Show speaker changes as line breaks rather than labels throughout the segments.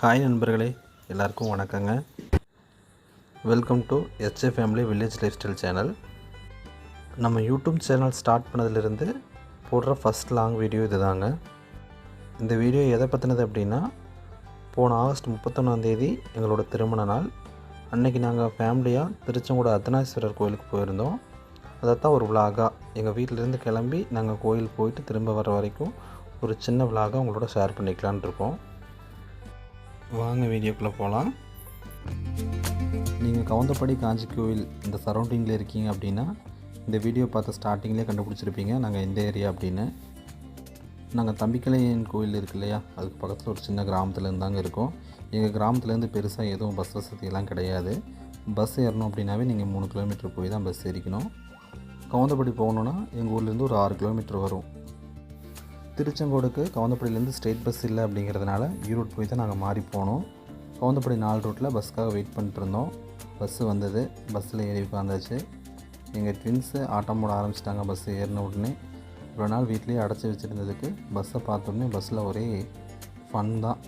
Hi நண்பர்களே எல்லாருக்கும் வணக்கங்க. Welcome to S A family village life style channel நம்ம யூடியூப் சேனல் ஸ்டார்ட் பண்ணதிலிருந்து போடுற ஃபஸ்ட் லாங் வீடியோ இதுதாங்க. இந்த வீடியோ எதை பற்றினது அப்படின்னா போன ஆகஸ்ட் முப்பத்தொன்னாந்தேதி எங்களோட திருமண நாள். அன்னைக்கு நாங்கள் ஃபேமிலியாக திருச்செங்கோடு அர்த்தநாதீஸ்வரர் கோயிலுக்கு போயிருந்தோம். அதைத்தான் ஒரு விலாகாக எங்கள் வீட்டிலேருந்து கிளம்பி நாங்கள் கோயில் போயிட்டு திரும்ப வர வரைக்கும் ஒரு சின்ன விலாகாக உங்களோட ஷேர் பண்ணிக்கலான் இருக்கோம். வாங்க வீடியோக்குள்ளே போகலாம் நீங்கள் கவுந்தப்படி காஞ்சி கோவில் இந்த சரௌண்டிங்கில் இருக்கீங்க அப்படின்னா இந்த வீடியோ பார்த்த ஸ்டார்டிங்லேயே கண்டுபிடிச்சிருப்பீங்க. நாங்கள் எந்த ஏரியா அப்படின்னு. நாங்கள் தம்பிக்கலையன் கோயில் இருக்கு இல்லையா? அதுக்கு பக்கத்தில் ஒரு சின்ன கிராமத்துலேருந்து தாங்க இருக்கோம். எங்கள் கிராமத்துலேருந்து பெருசாக எதுவும் பஸ் வசதியெல்லாம் கிடையாது. பஸ் ஏறணும் அப்படின்னாவே நீங்கள் மூணு கிலோமீட்டர் போய் தான் பஸ் ஏறிக்கணும். கவுந்தப்படி போகணுன்னா எங்கள் ஊர்லேருந்து ஒரு ஆறு கிலோமீட்டர் வரும். திருச்செங்கோடுக்கு கவுந்தப்படியிலேருந்து ஸ்ட்ரெயிட் பஸ் இல்லை அப்படிங்கிறதுனால ஈரோடு போய் தான் நாங்கள் மாறி போனோம். கவுந்தப்படி நாலு ரோட்டில் பஸ்க்காக வெயிட் பண்ணிட்டு இருந்தோம். பஸ்ஸு வந்தது. பஸ்ஸில் ஏறி உட்காந்தாச்சு. எங்கள் ட்வின்ஸு ஆட்டம் போட ஆரம்பிச்சிட்டாங்க. பஸ்ஸு ஏறின உடனே இவ்வளோ நாள் வீட்லேயே அடைச்சி வச்சுருந்ததுக்கு பஸ்ஸை பார்த்தோடனே பஸ்ஸில் ஒரே ஃபன் தான்.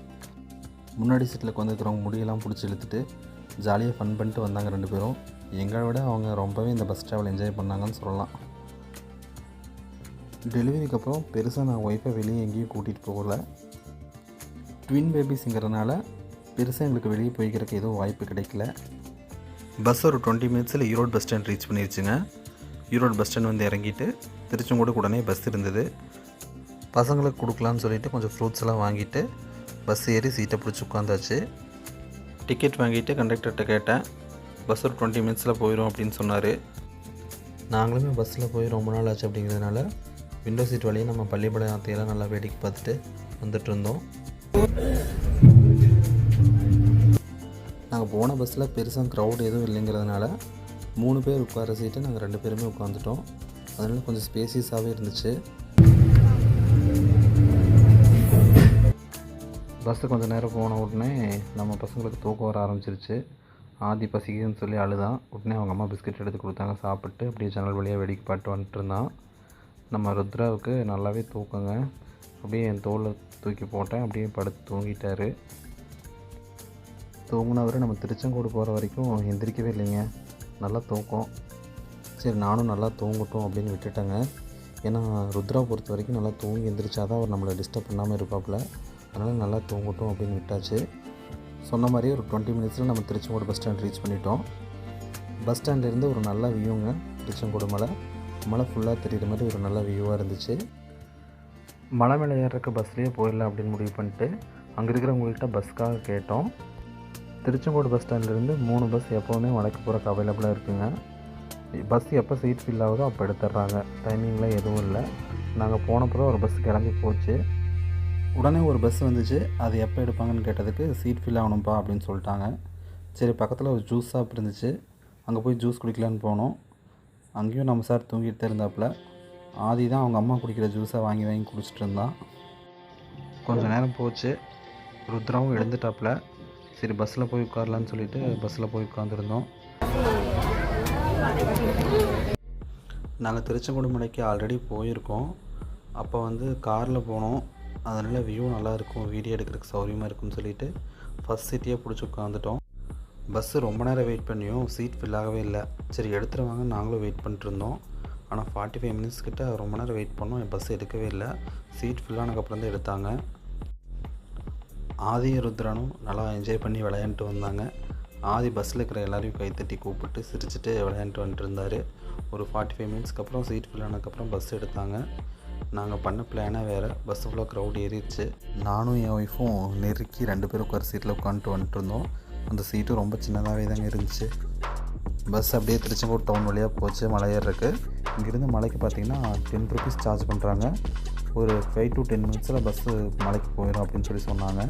முன்னாடி சீட்டில் உட்காந்துருக்கிறவங்க முடியெல்லாம் பிடிச்சி இழுத்துட்டு ஜாலியாக ஃபன் பண்ணிட்டு வந்தாங்க ரெண்டு பேரும். எங்களை விட அவங்க ரொம்பவே இந்த பஸ் ட்ராவல் என்ஜாய் பண்ணாங்கன்னு சொல்லலாம். டெலிவரிக்கு அப்புறம் பெருசாக நான் ஒய்ஃபை வெளியே எங்கேயும் கூட்டிகிட்டு போகல. ட்வின் பேபிஸுங்கிறதுனால பெருசாக எங்களுக்கு வெளியே போய்க்கிறதுக்கு எதுவும் வாய்ப்பு கிடைக்கல. பஸ் ஒரு டுவெண்ட்டி மினிட்ஸில் ஈரோடு பஸ் ஸ்டாண்ட் ரீச் பண்ணிருச்சுங்க. ஈரோடு பஸ் ஸ்டாண்ட் வந்து இறங்கிட்டு திருச்செங்கோடு உடனே பஸ் இருந்தது. பசங்களுக்கு கொடுக்கலான்னு சொல்லிவிட்டு கொஞ்சம் ஃப்ரூட்ஸ் எல்லாம் வாங்கிட்டு பஸ் ஏறி சீட்டை பிடிச்சி உட்காந்தாச்சு. டிக்கெட் வாங்கிட்டு கண்டக்டர்கிட்ட கேட்டேன். பஸ் ஒரு டுவெண்ட்டி மினிட்ஸில் போயிடும் அப்படின்னு சொன்னார். நாங்களுமே பஸ்ஸில் போய் ரொம்ப நாள் ஆச்சு அப்படிங்கிறதுனால விண்டோ சீட் வழியே நம்ம பள்ளிப்பாளையத்தையெல்லாம் நல்லா வேடிக்கை பார்த்துட்டு வந்துட்டு இருந்தோம் நாங்கள் போன பஸ்ஸில் பெருசாக க்ரௌட் எதுவும் இல்லைங்கிறதுனால மூணு பேர் உட்கார சீட்டு நாங்கள் ரெண்டு பேருமே உட்காந்துட்டோம் அதனால் கொஞ்சம் ஸ்பேசியஸாகவே இருந்துச்சு. பஸ்ஸு கொஞ்சம் நேரம் போன உடனே நம்ம பசங்களுக்கு தூக்கம் வர ஆரம்பிச்சிருச்சு. ஆதி பசிக்குதுன்னு சொல்லி அழுதான். உடனே அவங்க அம்மா பிஸ்கட் எடுத்து கொடுத்தாங்க. சாப்பிட்டு அப்படியே ஜன்னல் வழியாக வேடிக்கை பாட்டு வந்துட்டு இருந்தான். நம்ம ருத்ராவுக்கு நல்லாவே தூக்கங்க. அப்படியே என் தோலை தூக்கி போட்டேன். அப்படியே படுத்து தூங்கிட்டார். தூங்கினவர் நம்ம திருச்செங்கோடு போகிற வரைக்கும் எந்திரிக்கவே இல்லைங்க. நல்லா தூக்கம். சரி நானும் நல்லா தூங்கட்டும் அப்படின்னு விட்டுட்டேங்க. ஏன்னா ருத்ரா பொறுத்த வரைக்கும் நல்லா தூங்கி எந்திரிச்சாதான் அவர் நம்மளை டிஸ்டர்ப் பண்ணாமல் இருப்பாப்புல. அதனால் நல்லா தூங்கட்டும் அப்படின்னு விட்டாச்சு. சொன்ன மாதிரியே ஒரு டுவெண்ட்டி மினிட்ஸில் நம்ம திருச்செங்கோடு பஸ் ஸ்டாண்ட் ரீச் பண்ணிட்டோம். பஸ் ஸ்டாண்ட்லேருந்து ஒரு நல்ல வியூங்க திருச்செங்கோடு மலை. மலை ஃபுல்லாக தெரியுற மாதிரி ஒரு நல்ல வியூவாக இருந்துச்சு. மலை மேலே ஏறக்க பஸ்லேயே போயிடலாம் அப்படின்னு முடிவு பண்ணிட்டு அங்கே இருக்கிறவங்கள்ட்ட பஸ்க்காக கேட்டோம். திருச்செங்கோடு பஸ் ஸ்டாண்ட்லேருந்து மூணு பஸ் எப்போவுமே வடக்கு போகிறக்கு அவைலபிளாக இருக்குங்க. பஸ் எப்போ சீட் ஃபில் ஆகுதோ அப்போ எடுத்துடுறாங்க டைமிங்லாம் எதுவும் இல்லை. நாங்கள் போனப்போ ஒரு பஸ் கிளம்பி போச்சு. உடனே ஒரு பஸ் வந்துச்சு. அது எப்போ எடுப்பாங்கன்னு கேட்டதுக்கு சீட் ஃபில் ஆகணும்ப்பா அப்படின்னு சொல்லிட்டாங்க. சரி பக்கத்தில் ஒரு ஜூஸ் ஷாப் இருந்துச்சு. அங்கே போய் ஜூஸ் குடிக்கலான்னு போனோம். அங்கேயும் நம்ம சார் தூங்கிட்டு இருந்தாப்புல. ஆதி தான் அவங்க அம்மா குடிக்கிற ஜூஸை வாங்கி வாங்கி குடிச்சிட்டு இருந்தான் கொஞ்சம் நேரம் போச்சு. ருத்ராவும் எழுந்துட்டாப்புல. சரி பஸ்ஸில் போய் உட்காரலான்னு சொல்லிட்டு பஸ்ஸில் போய் உட்காந்துருந்தோம் நாங்கள் திருச்செங்கோடு மலைக்கு ஆல்ரெடி போயிருக்கோம். அப்போ வந்து காரில் போனோம். அதனால் வியூ நல்லாயிருக்கும் வீடியோ எடுக்கிறதுக்கு சௌகரியமாக இருக்கும்னு சொல்லிட்டு ஃபஸ்ட் சிட்டியே பிடிச்சி உட்காந்துட்டோம் பஸ்ஸு ரொம்ப நேரம் வெயிட் பண்ணியும் சீட் ஃபில் ஆகவே இல்லை. சரி எடுத்துருவாங்க நாங்களும் வெயிட் பண்ணிட்டுருந்தோம். ஆனால் ஃபார்ட்டி ஃபைவ் மினிட்ஸ் கிட்ட ரொம்ப நேரம் வெயிட் பண்ணோம். என் பஸ் எடுக்கவே இல்லை. சீட் ஃபில் ஆனதுக்கப்புறம் தான் எடுத்தாங்க. ஆதி ருத்ரனும் நல்லா என்ஜாய் பண்ணி விளையாண்டுட்டு வந்தாங்க. ஆதி பஸ்ஸில் இருக்கிற எல்லாரையும் கைத்தட்டி கூப்பிட்டு சிரிச்சுட்டு விளையாண்டுட்டு வந்துட்டு இருந்தார் ஒரு ஃபார்ட்டி ஃபைவ் மினிட்ஸ்க்கு அப்புறம் சீட் ஃபில் ஆனதுக்கப்புறம் பஸ் எடுத்தாங்க. நாங்கள் பண்ண பிளானே வேறு. பஸ் ஃபுல்லாக க்ரௌட் ஏறிடுச்சு. நானும் என் ஒய்ஃபும் நெருக்கி ரெண்டு பேரும் உட்கார சீட்டில் உட்காந்துட்டு வந்துட்டு இருந்தோம் அந்த சீட்டும் ரொம்ப சின்னதாகவே தாங்க இருந்துச்சு. பஸ் அப்படியே திருச்செங்கோடு டவுன் வழியாக போச்சு. மலை இங்கேருந்து மலைக்கு பார்த்தீங்கன்னா டென் ருபீஸ் சார்ஜ் பண்ணுறாங்க ஒரு ஃபைவ் டு டென் மினிட்ஸில் பஸ்ஸு மலைக்கு போயிடும் அப்படின்னு சொல்லி சொன்னாங்க.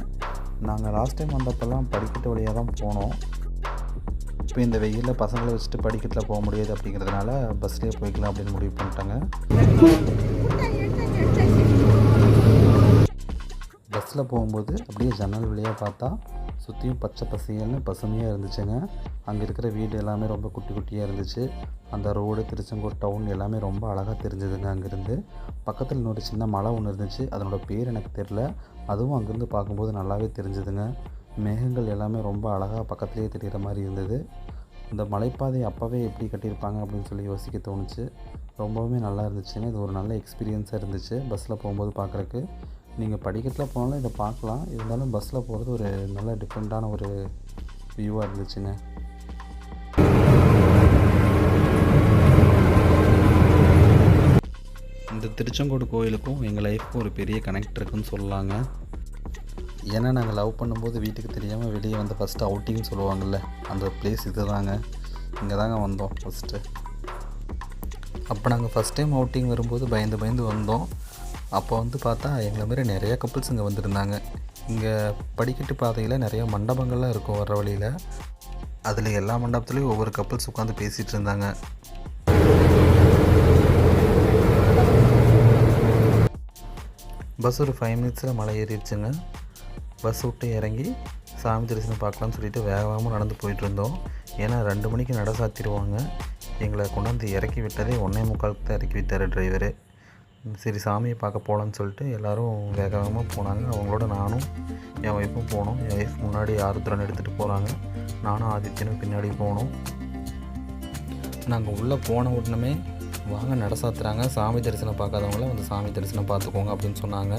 நாங்கள் லாஸ்ட் டைம் வந்தப்பெல்லாம் படிக்கட்டு வழியாக தான் போனோம். இப்போ இந்த வெயிலில் பசங்களை வச்சுட்டு படிக்கட்டில் போக முடியாது அப்படிங்கிறதுனால பஸ்லேயே போய்க்கலாம் அப்படின்னு முடிவு பண்ணிட்டாங்க. பஸ்ஸில் போகும்போது அப்படியே ஜன்னல் வழியாக பார்த்தா சுற்றியும் பச்சை பசையல்னு பசுமையாக இருந்துச்சுங்க. அங்கே இருக்கிற வீடு எல்லாமே ரொம்ப குட்டி குட்டியாக இருந்துச்சு. அந்த ரோடு திருச்செங்கோடு டவுன் எல்லாமே ரொம்ப அழகாக தெரிஞ்சதுங்க அங்கேருந்து. பக்கத்தில் இன்னொரு சின்ன மலை ஒன்று இருந்துச்சு. அதனோட பேர் எனக்கு தெரில அதுவும் அங்கேருந்து பார்க்கும்போது நல்லாவே தெரிஞ்சுதுங்க. மேகங்கள் எல்லாமே ரொம்ப அழகாக பக்கத்துலேயே தெரிகிற மாதிரி இருந்தது. இந்த மலைப்பாதை அப்போவே எப்படி கட்டியிருப்பாங்க அப்படின்னு சொல்லி யோசிக்க தோணுச்சு. ரொம்பவுமே நல்லா இருந்துச்சுங்க. இது ஒரு நல்ல எக்ஸ்பீரியன்ஸாக இருந்துச்சு. பஸ்ஸில் போகும்போது பார்க்குறக்கு நீங்கள் படிக்கட்டில் போனாலும் இதை பார்க்கலாம். இருந்தாலும் பஸ்ஸில் போகிறது ஒரு நல்ல டிஃப்ரெண்ட்டான ஒரு வியூவாக இருந்துச்சுங்க. இந்த திருச்செங்கோடு கோயிலுக்கும் எங்கள் லைஃப்க்கும் ஒரு பெரிய கனெக்ட் இருக்குன்னு சொல்லலாங்க ஏன்னா நாங்கள் லவ் பண்ணும்போது வீட்டுக்கு தெரியாமல் வெளியே வந்து ஃபஸ்ட்டு அவுட்டிங்னு சொல்லுவாங்கள்ல அந்த பிளேஸ் இது தாங்க இங்கே தாங்க வந்தோம் ஃபஸ்ட்டு அப்போ நாங்கள் ஃபஸ்ட் டைம் அவுட்டிங் வரும்போது பயந்து பயந்து வந்தோம். அப்போ வந்து பார்த்தா எங்களை மாதிரி நிறைய கப்புள்ஸ் இங்கே வந்திருந்தாங்க. இங்கே படிக்கட்டு பாதையில் நிறைய மண்டபங்கள்லாம் இருக்கும் வர வழியில். அதில் எல்லா மண்டபத்துலேயும் ஒவ்வொரு கப்புள்ஸ் உட்காந்து பேசிகிட்டு இருந்தாங்க. பஸ் ஒரு ஃபைவ் மினிட்ஸில் மலை ஏறிடுச்சுங்க. பஸ் விட்டு இறங்கி சாமி தரிசனம் பார்க்கலாம்னு சொல்லிட்டு வேகமாக நடந்து போயிட்டு இருந்தோம். ஏன்னா ரெண்டு மணிக்கு நட சாத்திடுவாங்க. எங்களை கொண்டாந்து இறக்கி விட்டதே ஒன்றே முக்காலுக்கு தான் இறக்கி விட்டார் டிரைவரு சரி சாமியை பார்க்க போகலான்னு சொல்லிட்டு எல்லோரும் வேக வேகமாக போனாங்க. அவங்களோட நானும் என் ஒய்ஃபும் போனோம். என் ஒய்ஃப் முன்னாடி ஆருத்ரன் எடுத்துகிட்டு போகிறாங்க நானும் ஆதித்யனும் பின்னாடி போனோம். நாங்கள் உள்ளே போன உடனே வாங்க நட சாத்துறாங்க. சாமி தரிசனம் பார்க்காதவங்கள வந்து சாமி தரிசனம் பார்த்துக்கோங்க அப்படின்னு சொன்னாங்க.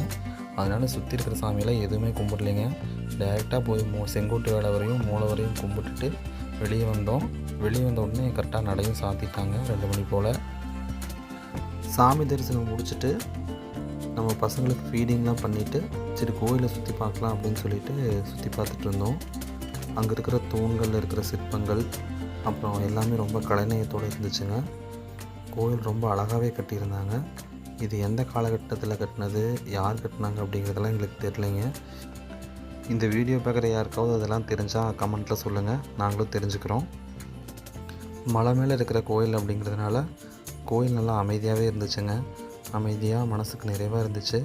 அதனால் சுற்றி இருக்கிற சாமியெல்லாம் எதுவுமே கும்பிடலைங்க. டேரெக்டாக போய் மூ செங்கோட்டு வேலை வரையும் மூளை வரையும் கும்பிட்டுட்டு வெளியே வந்தோம். வெளியே வந்த உடனே கரெக்டாக நடையும் சாத்திட்டாங்க. ரெண்டு மணி போல். சாமி தரிசனம் முடிச்சுட்டு நம்ம பசங்களுக்கு ஃபீடிங்லாம் பண்ணிவிட்டு சரி கோயிலை சுற்றி பார்க்கலாம் அப்படின்னு சொல்லிட்டு சுற்றி பார்த்துட்டு இருந்தோம். அங்கே இருக்கிற தூண்களில் இருக்கிற சிற்பங்கள் அப்புறம் எல்லாமே ரொம்ப கலைநயத்தோடு இருந்துச்சுங்க. கோயில் ரொம்ப அழகாகவே கட்டியிருந்தாங்க. இது எந்த காலகட்டத்தில் கட்டினது யார் கட்டினாங்க அப்படிங்கிறதெல்லாம் எங்களுக்கு தெரிலங்க இந்த வீடியோ பார்க்குற யாருக்காவது அதெல்லாம் தெரிஞ்சால் கமெண்ட்டில் சொல்லுங்கள் நாங்களும் தெரிஞ்சுக்கிறோம். மலை மேலே இருக்கிற கோயில் அப்படிங்கிறதுனால கோயில் நல்லா அமைதியாகவே இருந்துச்சுங்க. அமைதியாக மனசுக்கு நிறைவாக இருந்துச்சு.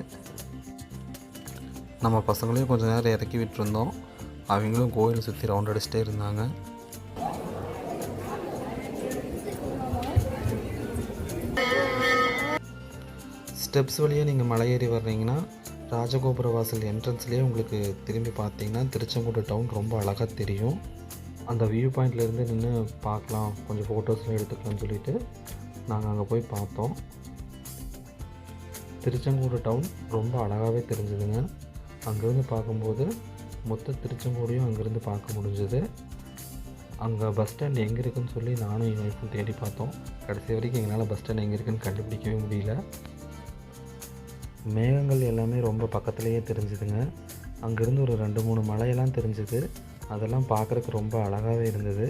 நம்ம பசங்களையும் கொஞ்சம் நேரம் இறக்கி விட்டுருந்தோம். அவங்களும் கோயில் சுற்றி ரவுண்ட் அடிச்சுட்டே இருந்தாங்க. ஸ்டெப்ஸ் வழியாக நீங்கள் மலை ஏறி வர்றீங்கன்னா ராஜகோபுர வாசல் என்ட்ரன்ஸ்லேயே உங்களுக்கு திரும்பி பார்த்தீங்கன்னா திருச்செங்கோடு டவுன் ரொம்ப அழகாக தெரியும். அந்த வியூ பாயிண்ட்லேருந்து நின்று பார்க்கலாம். கொஞ்சம் ஃபோட்டோஸ்லாம் எடுத்துக்கலாம்னு சொல்லிட்டு. நாங்கள் அங்கே போய் பார்த்தோம். திருச்செங்கோடு டவுன் ரொம்ப அழகாகவே தெரிஞ்சுதுங்க. அங்கேருந்து பார்க்கும்போது மொத்த திருச்செங்கோடையும் அங்கேருந்து பார்க்க முடிஞ்சது. அங்கே பஸ் ஸ்டாண்ட் எங்கே இருக்குதுன்னு சொல்லி நானும் என் ஒய்ஃபும் தேடி பார்த்தோம். கடைசி வரைக்கும் எங்களால் பஸ் ஸ்டாண்ட் எங்கே இருக்குன்னு கண்டுபிடிக்கவே முடியல. மேகங்கள் எல்லாமே ரொம்ப பக்கத்துலேயே தெரிஞ்சுதுங்க. அங்கேருந்து ஒரு ரெண்டு மூணு மலையெல்லாம் தெரிஞ்சுது. அதெல்லாம் பார்க்குறக்கு ரொம்ப அழகாகவே இருந்தது.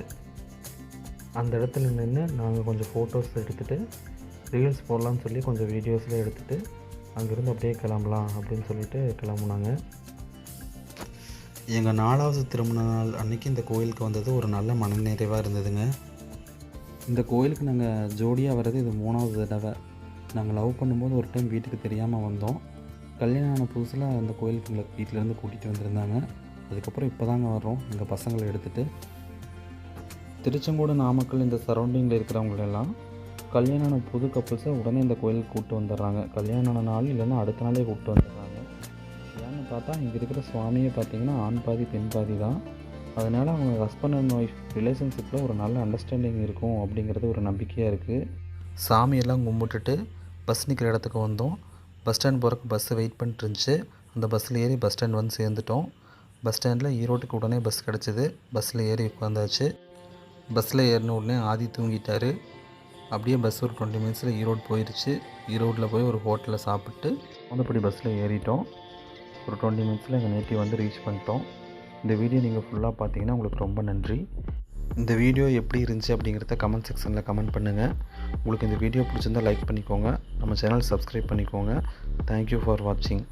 அந்த இடத்துல நின்று நாங்கள் கொஞ்சம் ஃபோட்டோஸ் எடுத்துகிட்டு ரீல்ஸ் போடலான்னு சொல்லி கொஞ்சம் வீடியோஸ்லாம் எடுத்துகிட்டு அங்கேருந்து அப்படியே கிளம்பலாம் அப்படின்னு சொல்லிட்டு கிளம்புனாங்க. எங்கள் நாலாவது திருமண நாள் அன்றைக்கி இந்த கோயிலுக்கு வந்தது ஒரு நல்ல மனநிறைவாக இருந்ததுங்க. இந்த கோயிலுக்கு நாங்கள் ஜோடியாக வர்றது இது மூணாவது தடவை. நாங்கள் லவ் பண்ணும்போது ஒரு டைம் வீட்டுக்கு தெரியாமல் வந்தோம். கல்யாணம் ஆன புதுசில் அந்த கோயிலுக்கு எங்களை வீட்டிலேருந்து கூட்டிகிட்டு வந்திருந்தாங்க. அதுக்கப்புறம் இப்போ தாங்க வர்றோம். எங்கள் பசங்களை எடுத்துகிட்டு திருச்செங்கோடு நாமக்கல் இந்த சரௌண்டிங்கில் இருக்கிறவங்களெல்லாம் கல்யாணம் ஆன புது கப்புள்ஸை உடனே இந்த கோயிலுக்கு கூப்பிட்டு வந்துடுறாங்க. கல்யாணம் நாள் இல்லைன்னா அடுத்த நாளே கூப்பிட்டு வந்துடுறாங்க. ஏன்னு பார்த்தா இங்கே இருக்கிற சுவாமியை பார்த்தீங்கன்னா ஆண் பாதி பெண் பாதி தான். அதனால் அவங்க ஹஸ்பண்ட் அண்ட் ஒய்ஃப் ரிலேஷன்ஷிப்பில் ஒரு நல்ல அண்டர்ஸ்டாண்டிங் இருக்கும் அப்படிங்கிறது ஒரு நம்பிக்கையாக இருக்குது சாமியெல்லாம் கும்பிட்டுட்டு பஸ் நிற்கிற இடத்துக்கு வந்தோம். பஸ் ஸ்டாண்ட் போகிறக்கு பஸ்ஸு வெயிட் பண்ணிட்டு இருந்துச்சு. அந்த பஸ்ஸில் ஏறி பஸ் ஸ்டாண்ட் வந்து சேர்ந்துட்டோம். பஸ் ஸ்டாண்டில் ஈரோட்டுக்கு உடனே பஸ் கிடச்சிது. பஸ்ஸில் ஏறி உட்காந்தாச்சு பஸ்ஸில் ஏறின உடனே ஆதி தூங்கிட்டார். அப்படியே பஸ் ஒரு டுவெண்ட்டி மினிட்ஸில் ஈரோடு போயிடுச்சு ஈரோட்டில் போய் ஒரு ஹோட்டலில் சாப்பிட்டு மொதப்படி பஸ்ஸில் ஏறிட்டோம். ஒரு டுவெண்ட்டி மினிட்ஸில் எங்கள் நேட்டிவ் வந்து ரீச் பண்ணிட்டோம். இந்த வீடியோ நீங்கள் ஃபுல்லாக பார்த்தீங்கன்னா உங்களுக்கு ரொம்ப நன்றி. இந்த வீடியோ எப்படி இருந்துச்சு அப்படிங்கிறத கமெண்ட் செக்ஷனில் கமெண்ட் பண்ணுங்கள் உங்களுக்கு இந்த வீடியோ பிடிச்சிருந்தால் லைக் பண்ணிக்கோங்க. நம்ம சேனல் சப்ஸ்கிரைப் பண்ணிக்கோங்க. தேங்க்யூ ஃபார் வாட்சிங்